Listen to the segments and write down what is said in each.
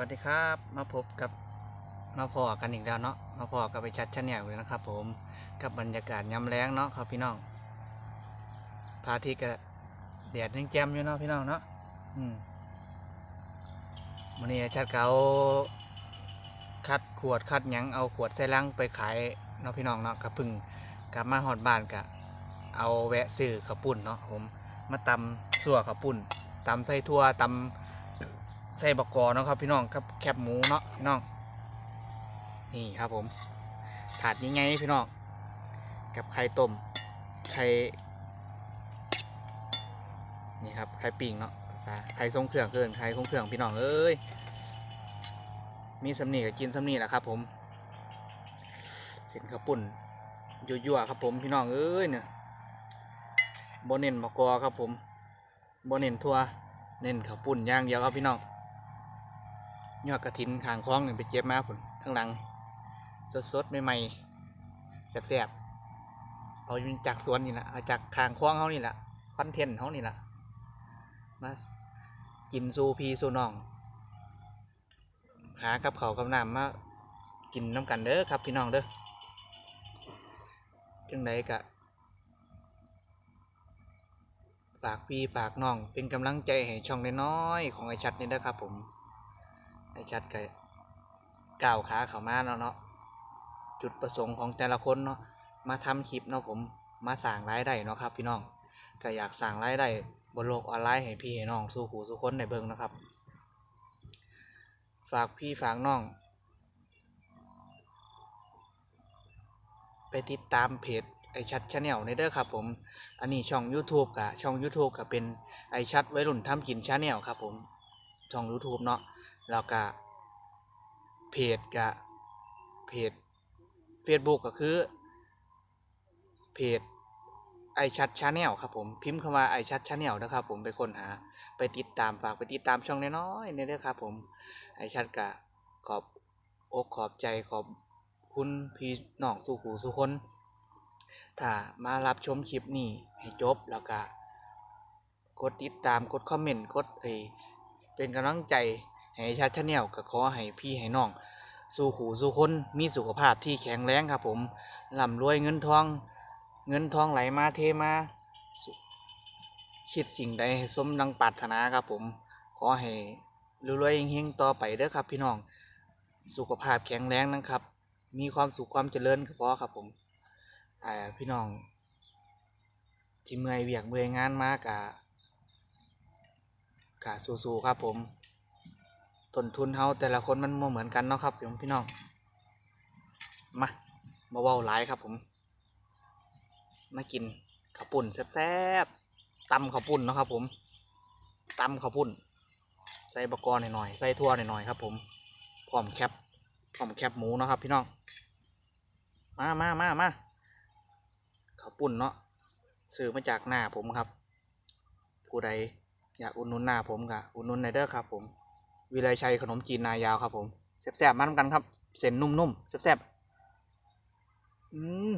วัสดีครับมาพบกับมาพอกันอีกแล้วเนาะมาพอกับไปชัดชาแนลเลยนะครับ ผมกับบรรยากาศย้ำแรงเนาะครับพี่น้องพาทิตย์ก็แดดยังแจ่มอยู่เนาะพี่น้องเนาะอืมวันนี้ชัดเกาคัดขวดคัดยังเอาขวดใส่ลังไปขายเนาะพี่น้องเนาะกับพึ่งกลับมาหอดบ้านกะ เอาแวะซื้อข้าวปุ้นเนาะผมมาตำสั่วข้าวปุ้นตำใส่ทั่วตำ ใส่บกกอเนาะครับพี่น้องกับแคบหมูเนาะพี่น้อง นี่ครับผม ถาดยังไงพี่น้อง กับไข่ต้ม ไข่ นี่ครับไข่ปิ่งเนาะภาษาไข่ทรงเครื่องเกินไข่ทรงเครื่องพี่น้องเอ้ย มีสำนีกับกินสำนีแหละครับ ผมเส้นข้าวปุ่นยั่วๆครับผมพี่น้องเอ้ยเนี่ยโบเน้นบกกอครับผมโบเน้นทัวเน้นข้าวปุ่นย่างเดียวครับพี่น้อง ยอดกระถินขางคล้องหนึ่งไปเจ็บมาผลข้งหลัง สดๆใหม่ๆแซบๆเอาจากสวนนี่แหละเอาจากขางคล้องเขานี่แหละคอนเทนต์เขานี่แหละมากินซูพีซูน้อง หากับเขากับน้ำมากินน้ำกันเด้อครับพี่น้องเด้อจังไดกะฝากพี่ฝากน้องเป็นกำลังใจให้ช่องน้อยๆของไอชัดนี่นะครับผม ไอชัดก็ก้าวขาเข้ามาเนาะเนาะจุดประสงค์ของแต่ละคนเนาะมาทำคลิปเนาะผมมาสั่งรายได้เนาะครับ พี่น้องก็อยากสั่งรายได้บนโลกออนไลน์ให้พี่ให้น้องสู้หูสู้คนในเบิงนะครับ ฝากพี่ฝากน้อง ไปติดตามเพจไอชัดชาแนลในเด้อครับผม อันนี้ช่อง YouTube กับช่อง YouTube กับเป็นไอชัดไว้รุ่นทำกินชาแนลครับผม ช่อง YouTube เนาะ แล้วก็เพจกับเพจ Facebook ก็คือเพจไอชัดชาแนลครับผมพิมพ์คำว่าไอชัดชาแนลนะครับผมไปค้นหาไปติดตามฝากไปติดตามช่องน้อยๆนี่เด้อครับผมไอชัดกะขอบอกขอบใจขอบคุณพี่น้องสู่หูสู่คน ถ้ามารับชมคลิปนี้ให้จบแล้วก็กดติดตามกดคอมเมนต์กดไอเป็นกำลังใจ ให้ชัดชาแนลก็ขอให้พี่ให้น้อง สู่หูสู่คนมีสุขภาพที่แข็งแรงครับผมร่ำรวยเงินทอง เงินทองไหลมาเทมาคิดสิ่งใดสมดังปรารถนาครับผม ขอให้รวยๆเฮงๆต่อไปเด้อครับพี่น้อง สุขภาพแข็งแรงนะครับ มีความสุขความเจริญก็พอครับผมอ่พี่น้อง ที่เมื่อยเวียกเมื่อยงานมากกะกะสู้ๆครับผม ต้นทุนเฮาแต่ละคนมันบ่เหมือนกันเนาะครับผมพี่น้องมามาเว้าหลายครับผม มากินข้าวปุ่นแซ่บๆตำข้าวปุ่นเนาะครับผมตำข้าวปุ่น ใส่บะกอหน่อยๆใส่ทั่วหน่อยๆครับผมพร้อมแคบพร้อมแคบหมูเนาะครับ พี่น้องมามามามาข้าวปุ่นเนาะซื้อมาจากหน้าผมครับ ผู้ใดอยากอุดหนุนหน้าผมกะอุดหนุนในเด้อครับผม วิไลชัยขนมจีนนายาวครับผมแซ่บๆมาทำกันครับ เส้นนุ่มๆแซ่บๆอืม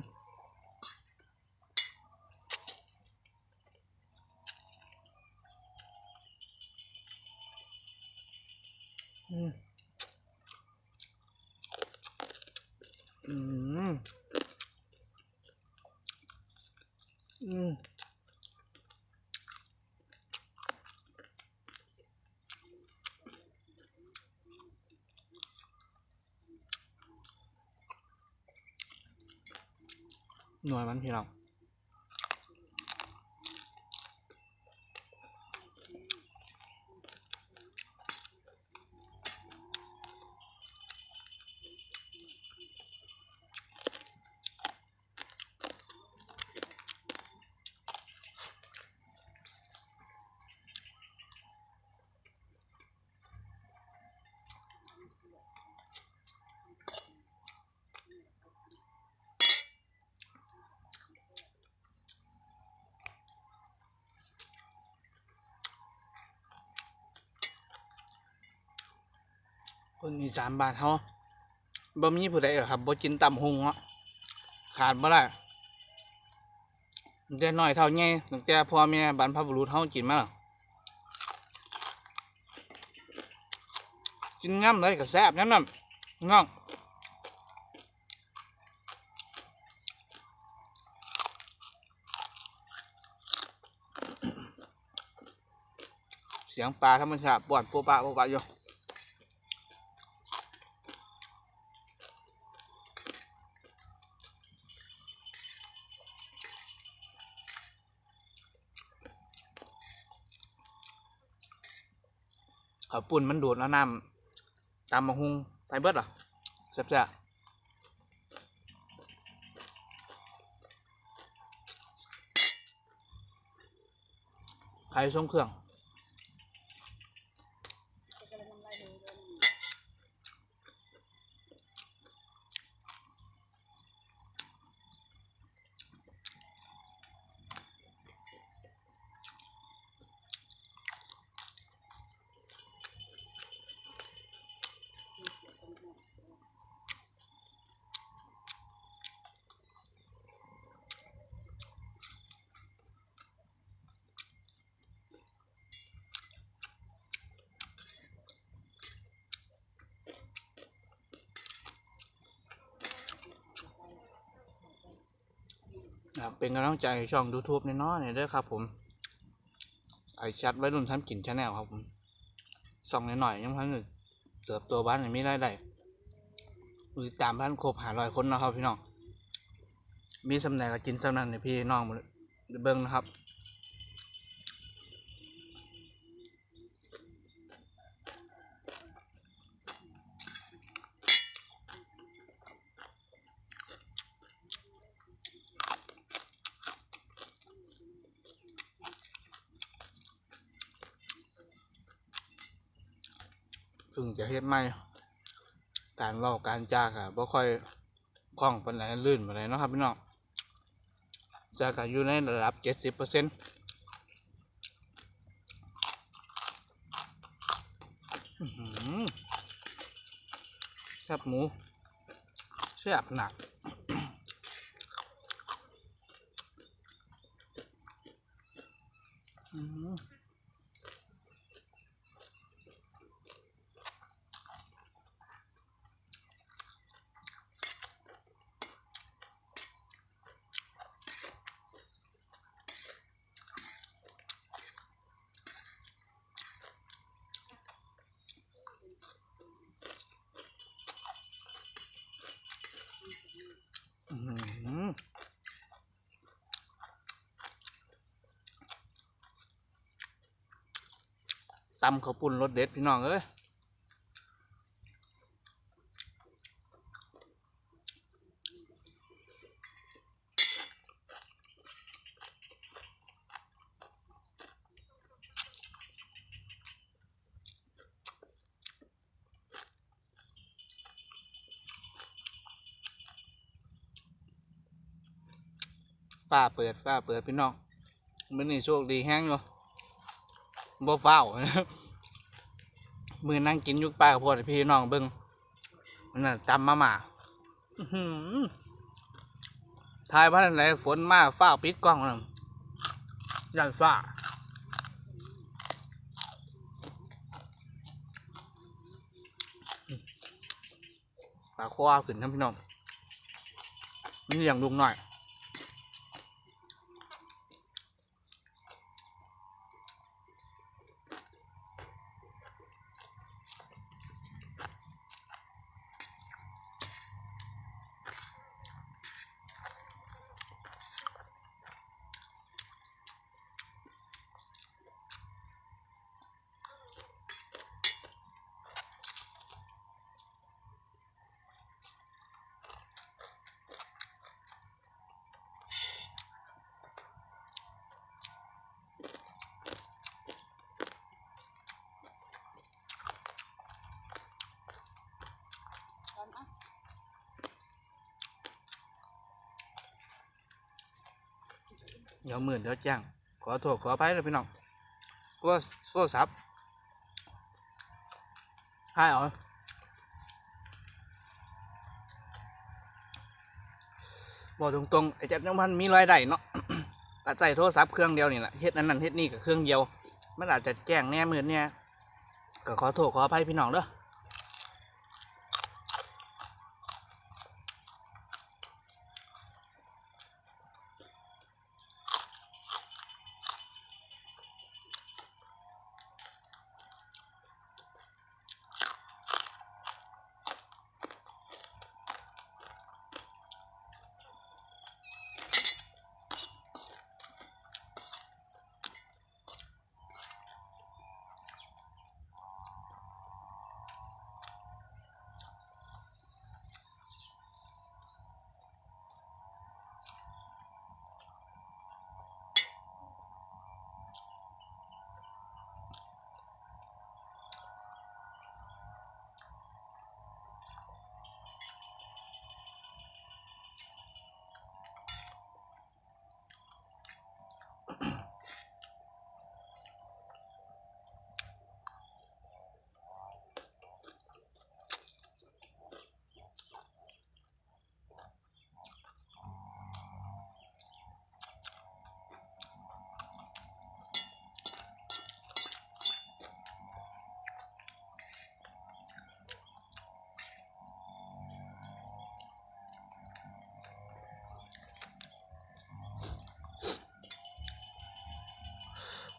อืมอืมอืม หน่วยมันพี่น้อง คนอีสานบ้านเขาบ่มีผู้ใดหรอกครับบ่กินตำหุงอะขาดบ่ได้ตั้งแต่น้อยเท่าไงตั้งแต่พ่อแม่บรรพบุรุษเขากินมาแล้วกินง่ำเลยกับแซ่บนั่นน่ะน้องเสียงปลาธรรมชาติปวดปูปลาปูปลาอยู่ เขาปุ่นมันดูดแล้วน้ำตามมาหุงไปเบิดหรอแซ่บๆไข่ทรงเครื่อง นะครับเป็นกำลังใจช่อง YouTube น้อยๆเน่ยด้วยครับ ผม ไอชัดไว้รุ่นทำกินชาแนลครับผมส่องหน่อยๆยังพันได้เติบตัวบ้านยังไม่ได้ได้มือตามพันครบหารอยคนนะครับพี่น้องมีสำแหน่งก็กินสำนันในพี่น้องเบิ้งนะครับ ซึ่งจะเฮ็ดไม่การเล่าการจากอะบ่ค่อยคล่องปานไหนลื่นปานไหนเนาะครับพี่น้องจากอยู่ในระดับเจ็ดสิบเปอร์เซ็นต์แซ่บหมูแซ่บหนักอื้อ ตำข้าวปุ้นรสเด็ดพี่น้องเอ้ยาเปิดฝ้าเปิดพี่น้องมื้อนี้โชคดีแห้งอยู่บ่เฝ้ามือนั่งกินยุกป้ากับพวกพี่น้องเบิ้งมันน่ะตำมาหมาทายว่าอะไรฝนมาฟ้าปิดกล้องนะยันฟ้าตาคว้าขึ้นนะพี่น้องนี่อย่างลุงหน่อย เดี๋ยวหมื่นเดี๋ยวแจ้งขอโทษขออภัยเลยพี่น้องตัวโซ่ซับให้เอาบอกตรงๆไอ้เจัดน้ำมันมีรายได้เนาะก็ใส่โทรศัพท์เครื่องเดียวนี่แหละเฮ็ดนั้นนั่นเฮ็ดนี่กับเครื่องเดียว มันอาจจะแจ้งแน่มืดเนี่ยก็ขอโทษขออภัยพี่น้องเด้อ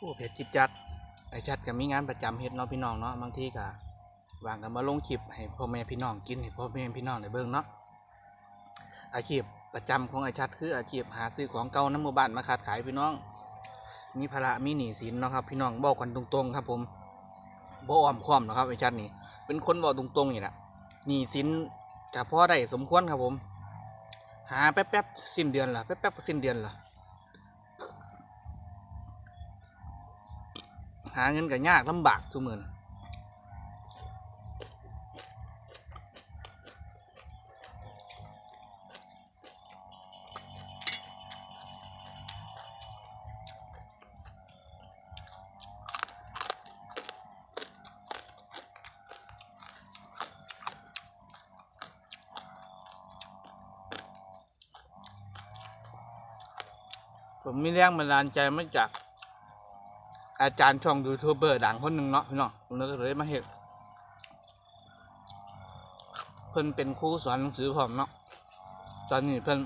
โอ้เพจจิบจัด ไอชัดก็มีงานประจำเฮ็ดเนาะพี่น้องเนาะบางทีก็วางกันมาลงคลิปให้พ่อแม่พี่น้องกินให้พ่อแม่พี่น้องได้เบิ่งเนาะอาชีพประจำของไอชัดคืออาชีพหาซื้อของเก่าน้ำมู่บ้านมาขาดขายพี่น้อง มีภาระมีหนี้สินเนาะครับ พี่น้องบอกกันตรงๆครับ ผมบ่อ้อมค้อมนะครับไอชัดนี่ เป็นคนบอกตรงๆนี่แหละหนี้สินกับพ่อได้สมควรครับผม หาแป๊บๆสิ้นเดือนละแป๊บๆสิ้นเดือนละาเงินก็ยากลำบากทุกมือนผมมีแรงบันดาลใจมาจาก อาจารย์ช่องยูทูบเบอร์ดังคนหนึ่งเนาะพี่น้องผมเลยมาเห็นเพิ่นเป็นครูสอนหนังสือผมเนาะตอนนี้เพิ่น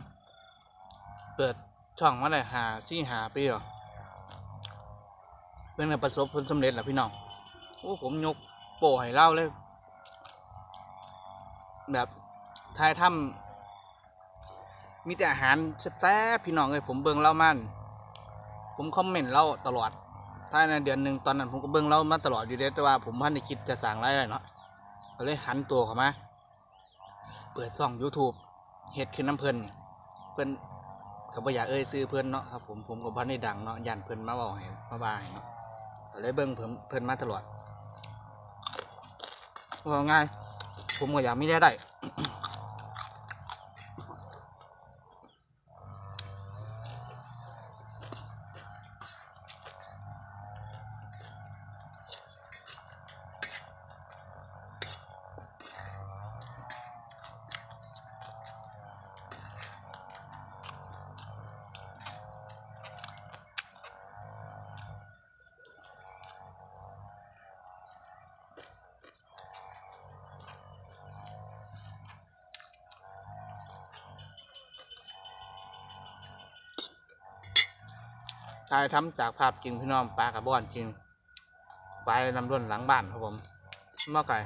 เปิดช่องมาได้หาซี่หาปีหรอเพิ่นประสบผลสำเร็จแล้วพี่น้องโอ้ผมยกโป้ให้เล่าเลย แบบทายถ้ำมีแต่อาหารแซ่บๆพี่น้องเลยผมเบิ่งเล่ามัน ผมคอมเมนต์เล่าตลอด ภายในเดือนหนึ่งตอนนั้นผมก็เบิ่งเรามาตลอดอยู่เด้แต่ว่าผมพันในคิดจะสั่งไรายได้เนาะก็เลยหันตัวเข้ามา เปิดช่อง YouTube เฮ็ดขึ้นน้ำเพลินเพิ่นก็บ่อยากเอ่ยซื้อเพิ่อนเนาะครับผมผมก็พันในดังเนาะยันเพิ่นมาบอกให้มาบายเนาะก็เลยเบิ่งเพิ่นเพิ่นมาตลอดว่าง่าย ผมก็อยากไมีได้ได้ ถ่ายทำจากภาพจริงพี่น้องปลากระบอนจริงไปนำร่วนหลังบ้านครับผมมาไก่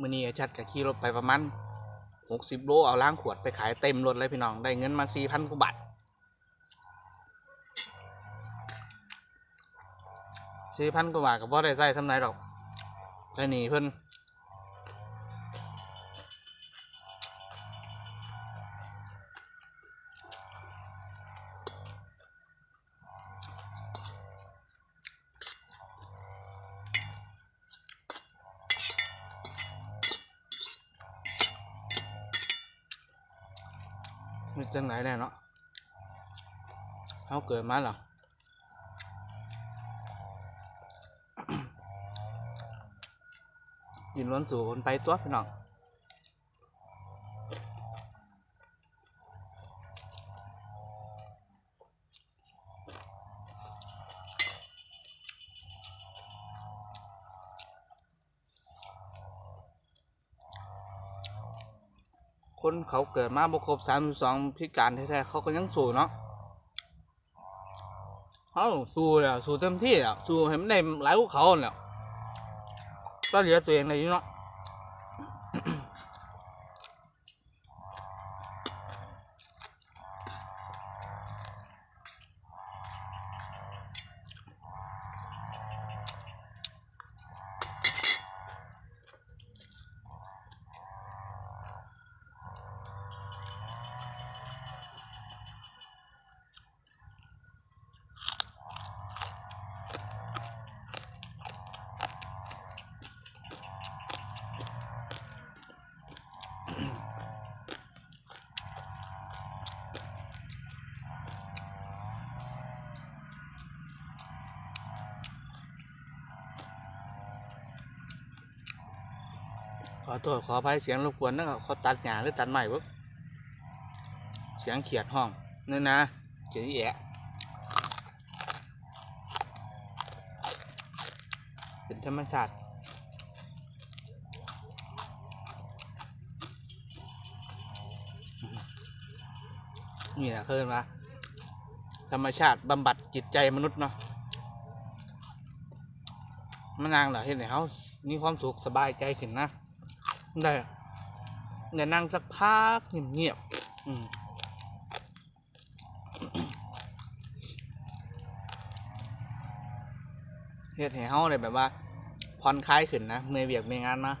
มื่อนี้ชัดกับขี่รถไปประมาณ หกสิบโลเอาล้างขวดไปขายเต็มรถเลยพี่น้อง ได้เงินมาสี่พันกว่าบาทสี่พันกว่าบาทกับพ่ได้ใส่ทำไรหรอกใช่หนีเพิ่น เขาเกิดมาหรอยินล้วนสู่คนไปตัวพี่น้องคนเขาเกิดมาบกครบสามสองพิการแท้ๆเขาก็ยังสู้เนาะ เขาสู้แล้วสู้เต็มที่แล้วสู้ให้มันได้หลายกว่าเขาแล้วก็เหลือตัวเองเลยอยู่เนาะ อโทษขออภัยเสียงรบกวนนะครับเขาตัดหญ้าหรือตัดไม้เบ่เสียงเขียดห้องนั่นะเขียดแอะเป็นธรรมชาตินี่แหละคือว่าธรรมชาติบำบัดจิตใจมนุษย์เนาะมันนางเหรอเห็นไหนเขามีความสุขสบายใจขึ้นนะ ได้เดี๋ยวนั่งสักพักเงียบๆอืมเฮ็ดให้เขาเลยแบบว่าผ่อนคลายขึ้นนะเมื่อยเวียกเมื่อยงานนะ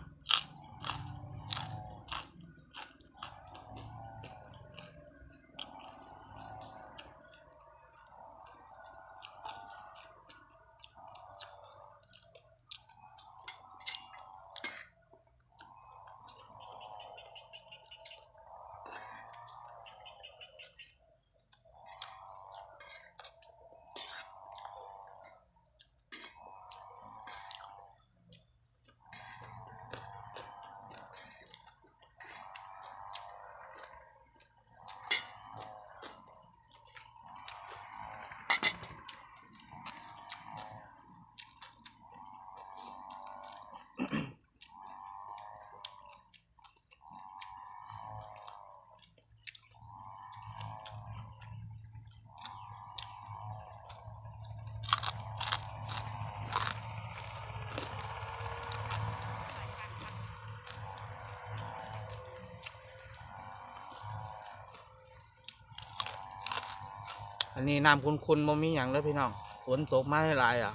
อันนี้น้ำคุณๆมันมีอย่างเลยพี่น้องฝนตกมาหลายอะ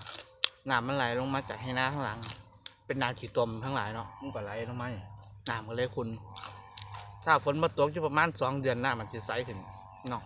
น้ำมันไหลลงมาจากให้น้าข้างหลัง เป็นน้ำขีดตมทั้งหลายเนาะมันก็ไหลลงมาน้ำก็เลยคุณถ้าฝนมาตกอยู่ประมาณสองเดือนหน้ามันจะใสขึ้นเนาะ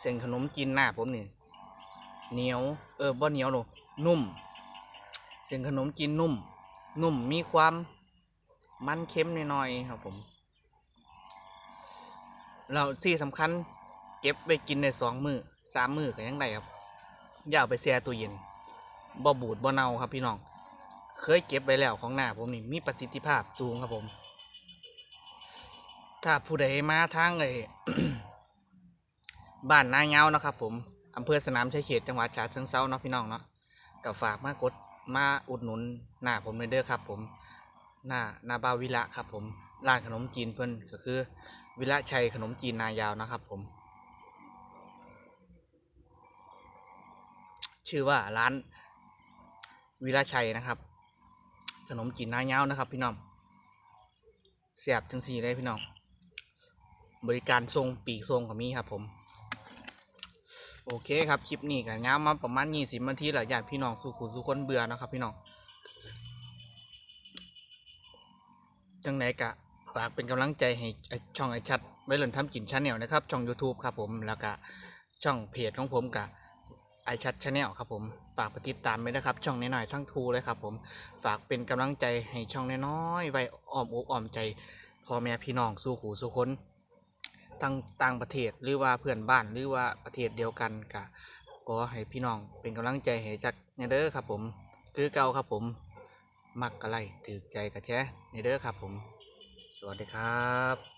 เส้นขนมจีนหน้าผมนี่เหนียวเออบ่เหนียวหรอกนุ่ม เส้นขนมจีนนุ่ม นุ่มมีความมันเค็มหน่อยๆครับผมเราที่สำคัญเก็บไปกินในสองมือสามมือก็ยังได้ครับอย่าเอาไปแช่ตู้เย็นบ่บูดบ่เน่าครับพี่น้อง เคยเก็บไว้แล้วของหน้าผมนี่มีประสิทธิภาพสูงครับผม ถ้าผู้ใดมาทางเลย บ้านนาเงานะครับ ผมอำเภอสนามชัยเขตจังหวัดฉะเชิงเซาเนาะพี่น้องเนาะกับฝากมากดมาอุดหนุนหน้าผมเลยเด้อครับ ผมหน้าหนาบาววิระครับ ผมร้านขนมจีนเพิ่นก็คือ วิระชัยขนมจีนนายาวนะครับ ผม ชื่อว่าร้านวิระชัยนะครับ ขนมจีนนายาวนะครับ พี่น้องเสียบจังสี่เลยพี่น้อง บริการทรงปีกทรงของมีครับผม โอเคครับคลิปนี้กันยาวมาประมาณยี่สิบนาทีหลายญาติพี่น้องสุขุสุคนเบื่อนะครับพี่น้องจังไหนกะฝากเป็นกำลังใจให้ไอช่องไอชัดไว้เล่นทำกินชาแนลนะครับ ช่อง YouTube ครับผมแล้วก็ช่องเพจของผมกับไอชัดชาแนลครับผมฝากไปติดตามไปนะครับ ช่องน้อยๆทั้งทูเลยครับผมฝากเป็นกำลังใจให้ช่องน้อยๆไว้อ้อมอกอ้อมใจพ่อแม่พี่น้องสู้ขู่สู้คน ต่างต่างประเทศหรือว่าเพื่อนบ้านหรือว่าประเทศเดียวกันกะขอให้พี่น้องเป็นกำลังใจให้จักเนเด้อครับผม คือเก่าครับผมมักกะไรถือใจกระแชะเนเด้อครับผม สวัสดีครับ